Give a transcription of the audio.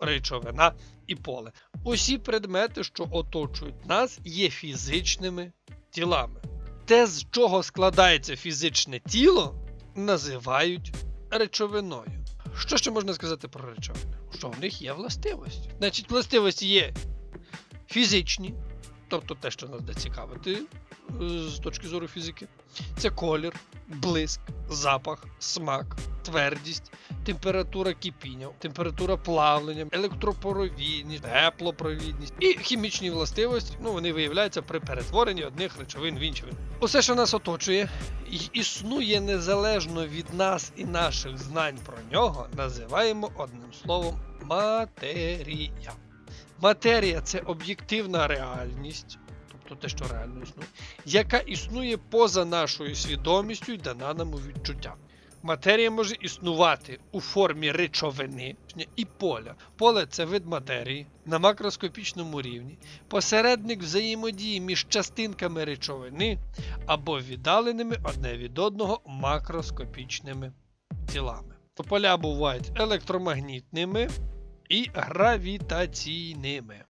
речовина і поле. Усі предмети, що оточують нас, є фізичними тілами. Те, з чого складається фізичне тіло, називають речовиною. Що ще можна сказати про речовини? Що в них є властивості. Значить, властивості є фізичні, тобто те, що нас буде цікавити е, з точки зору фізики. Це колір, блиск, запах, смак, твердість, температура кипіння, температура плавлення, електропровідність, теплопровідність і хімічні властивості. Ну, вони виявляються при перетворенні одних речовин в інші. Усе, що нас оточує, існує незалежно від нас і наших знань про нього, називаємо одним словом матерія. Матерія це об'єктивна реальність, тобто те, що реально існує, яка існує поза нашою свідомістю і дана нам у відчуття. Матерія може існувати у формі речовини і поля. Поле це вид матерії на макроскопічному рівні, посередник взаємодії між частинками речовини або віддаленими одне від одного макроскопічними тілами. Поля бувають електромагнітними і гравітаційними.